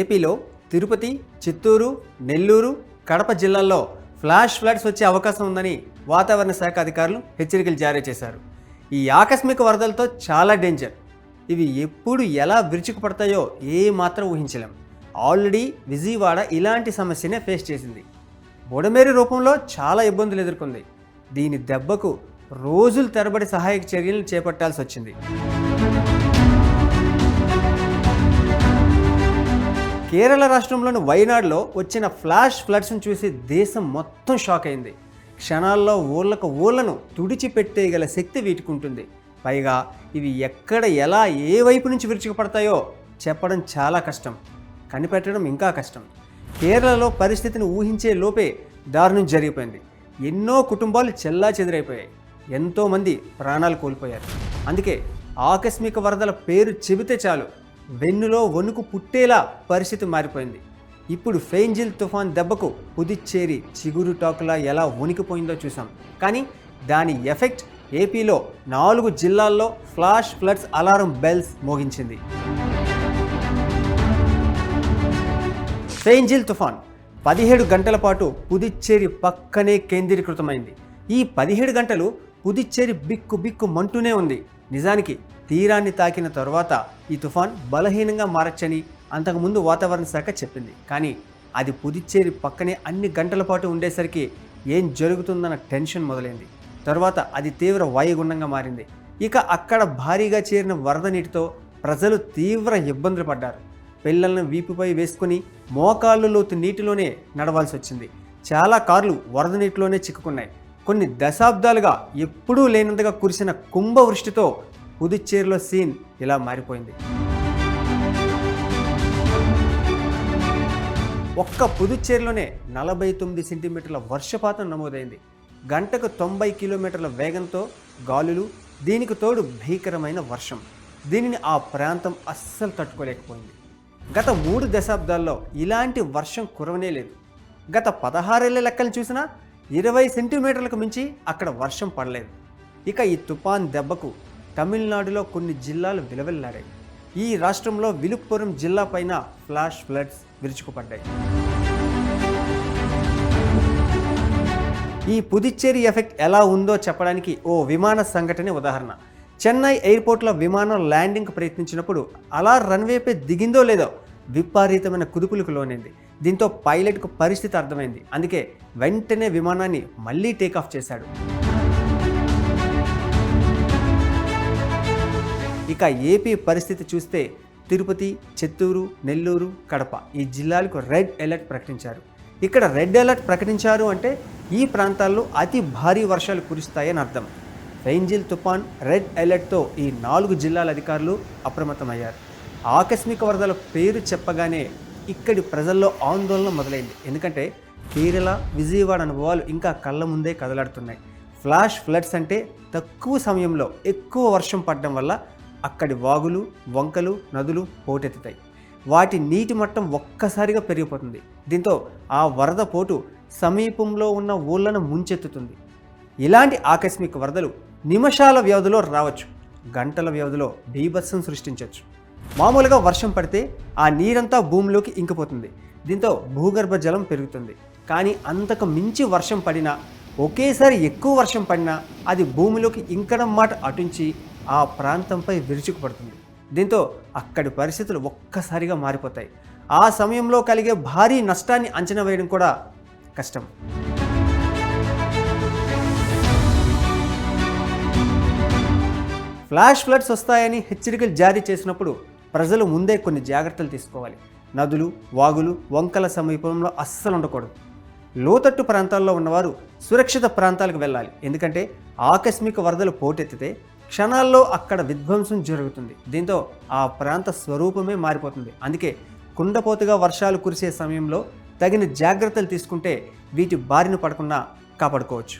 ఏపీలో తిరుపతి చిత్తూరు నెల్లూరు కడప జిల్లాల్లో flash floods వచ్చే అవకాశం ఉందని వాతావరణ శాఖ అధికారులు హెచ్చరికలు జారీ చేశారు. ఈ ఆకస్మిక వరదలతో చాలా డేంజర్. ఇవి ఎప్పుడు ఎలా విరుచుకుపడతాయో ఏమాత్రం ఊహించలేం. ఆల్రెడీ విజయవాడ ఇలాంటి సమస్యనే ఫేస్ చేసింది. బుడమేరు రూపంలో చాలా ఇబ్బందులు ఎదుర్కొంది. దీని దెబ్బకు రోజులు తరబడి సహాయక చర్యలను చేపట్టాల్సి వచ్చింది. కేరళ రాష్ట్రంలోని వైనాడులో వచ్చిన ఫ్లాష్ ఫ్లడ్స్ను చూసి దేశం మొత్తం షాక్ అయింది. క్షణాల్లో ఊళ్ళకు ఊళ్ళను తుడిచిపెట్టేయగల శక్తి వీటికి ఉంటుంది పైగా ఇవి ఎక్కడ ఎలా ఏ వైపు నుంచి విరుచుకుపడతాయో చెప్పడం చాలా కష్టం. కనిపెట్టడం ఇంకా కష్టం. కేరళలో పరిస్థితిని ఊహించే లోపే దారుణం జరిగిపోయింది. ఎన్నో కుటుంబాలు చెల్లా చెదిరైపోయాయి. ఎంతోమంది ప్రాణాలు కోల్పోయారు. అందుకే ఆకస్మిక వరదల పేరు చెబితే చాలు. వెన్నులో వణుకు పుట్టేలా పరిస్థితి మారిపోయింది. ఇప్పుడు ఫెయింజిల్ తుఫాన్ దెబ్బకు పుదుచ్చేరి చిగురు టాకులా ఎలా వణికిపోయిందో చూసాం కానీ దాని ఎఫెక్ట్ ఏపీలో నాలుగు జిల్లాల్లో ఫ్లాష్ ఫ్లడ్స్ అలారం బెల్స్ మోగించింది. ఫెయింజిల్ తుఫాన్ పదిహేడు గంటల పాటు పుదుచ్చేరి పక్కనే కేంద్రీకృతమైంది. ఈ పదిహేడు గంటలు పుదుచ్చేరి బిక్కు బిక్కు మంటూనే ఉంది. నిజానికి తీరాన్ని తాకిన తర్వాత ఈ తుఫాన్ బలహీనంగా మారచ్చని అంతకుముందు వాతావరణ శాఖ చెప్పింది. కానీ అది పుదుచ్చేరి పక్కనే అన్ని గంటల పాటు ఉండేసరికి ఏం జరుగుతుందన్న టెన్షన్ మొదలైంది. తర్వాత అది తీవ్ర వాయుగుండంగా మారింది. ఇక అక్కడ భారీగా చేరిన వరద నీటితో ప్రజలు తీవ్ర ఇబ్బందులు పడ్డారు. పిల్లలను వీపుపై వేసుకుని మోకాళ్ళు లోతు నీటిలోనే నడవాల్సి వచ్చింది చాలా కార్లు వరద నీటిలోనే చిక్కుకున్నాయి. కొన్ని దశాబ్దాలుగా ఎప్పుడూ లేనంతగా కురిసిన కుంభవృష్టితో పుదుచ్చేరిలో సీన్ ఇలా మారిపోయింది. ఒక్క పుదుచ్చేరిలోనే నలభై తొమ్మిది సెంటీమీటర్ల వర్షపాతం నమోదైంది. గంటకు తొంభై కిలోమీటర్ల వేగంతో గాలులు దీనికి తోడు భీకరమైన వర్షం. దీనిని ఆ ప్రాంతం అస్సలు తట్టుకోలేకపోయింది. గత మూడు దశాబ్దాల్లో ఇలాంటి వర్షం కురవనే లేదు. గత పదహారేళ్ళ లెక్కలు చూసినా ఇరవై సెంటీమీటర్లకు మించి అక్కడ వర్షం పడలేదు. ఇక ఈ తుఫాన్ దెబ్బకు తమిళనాడులో కొన్ని జిల్లాలు విలవిల్లాడాయి ఈ రాష్ట్రంలో విలుప్పురం జిల్లా పైన ఫ్లాష్ ఫ్లడ్స్ విరుచుకుపడ్డాయి. ఈ పుదుచ్చేరి ఎఫెక్ట్ ఎలా ఉందో చెప్పడానికి ఓ విమాన సంఘటనే ఉదాహరణ. చెన్నై ఎయిర్పోర్ట్లో విమానం ల్యాండింగ్కి ప్రయత్నించినప్పుడు అలా రన్వేపై దిగిందో లేదో విపరీతమైన కుదుపులకు లోనైంది. దీంతో పైలట్కు పరిస్థితి అర్థమైంది. అందుకే వెంటనే విమానాన్ని మళ్ళీ టేకాఫ్ చేశాడు. ఇక ఏపీ పరిస్థితి చూస్తే తిరుపతి చిత్తూరు నెల్లూరు కడప ఈ జిల్లాలకు రెడ్ అలర్ట్ ప్రకటించారు. ఇక్కడ రెడ్ అలర్ట్ ప్రకటించారు అంటే ఈ ప్రాంతాల్లో అతి భారీ వర్షాలు కురుస్తాయని అర్థం. ఫెయింజిల్ తుఫాన్ రెడ్ అలర్ట్తో ఈ నాలుగు జిల్లాల అధికారులు అప్రమత్తమయ్యారు. ఆకస్మిక వరదల పేరు చెప్పగానే ఇక్కడి ప్రజల్లో ఆందోళన మొదలైంది. ఎందుకంటే కేరళ విజయవాడ అనుభవాలు ఇంకా కళ్ళ ముందే కదలాడుతున్నాయి. ఫ్లాష్ ఫ్లడ్స్ అంటే తక్కువ సమయంలో ఎక్కువ వర్షం పడడం వల్ల అక్కడి వాగులు వంకలు నదులు పోటెత్తుతాయి. వాటి నీటి మట్టం ఒక్కసారిగా పెరిగిపోతుంది. దీంతో ఆ వరద పోటు సమీపంలో ఉన్న ఊళ్ళను ముంచెత్తుతుంది. ఇలాంటి ఆకస్మిక వరదలు నిమిషాల వ్యవధిలో రావచ్చు. గంటల వ్యవధిలో బీభత్సం సృష్టించవచ్చు. మామూలుగా వర్షం పడితే ఆ నీరంతా భూమిలోకి ఇంకిపోతుంది. దీంతో భూగర్భ జలం పెరుగుతుంది. కానీ అంతకు మించి వర్షం పడినా ఒకేసారి ఎక్కువ వర్షం పడినా అది భూమిలోకి ఇంకడం మాట అటుంచి ఆ ప్రాంతంపై విరుచుకుపడుతుంది. దీంతో అక్కడి పరిస్థితులు ఒక్కసారిగా మారిపోతాయి. ఆ సమయంలో కలిగే భారీ నష్టాన్ని అంచనా వేయడం కూడా కష్టం. ఫ్లాష్ ఫ్లడ్స్ వస్తాయని హెచ్చరికలు జారీ చేసినప్పుడు ప్రజలు ముందే కొన్ని జాగ్రత్తలు తీసుకోవాలి. నదులు వాగులు వంకల సమీపంలో అస్సలు ఉండకూడదు. లోతట్టు ప్రాంతాల్లో ఉన్నవారు సురక్షిత ప్రాంతాలకు వెళ్ళాలి. ఎందుకంటే ఆకస్మిక వరదలు పోటెత్తితే క్షణాల్లో అక్కడ విధ్వంసం జరుగుతుంది. దీంతో ఆ ప్రాంత స్వరూపమే మారిపోతుంది. అందుకే కుండపోతుగా వర్షాలు కురిసే సమయంలో తగిన జాగ్రత్తలు తీసుకుంటే వీటి బారిన పడకుండా కాపాడుకోవచ్చు.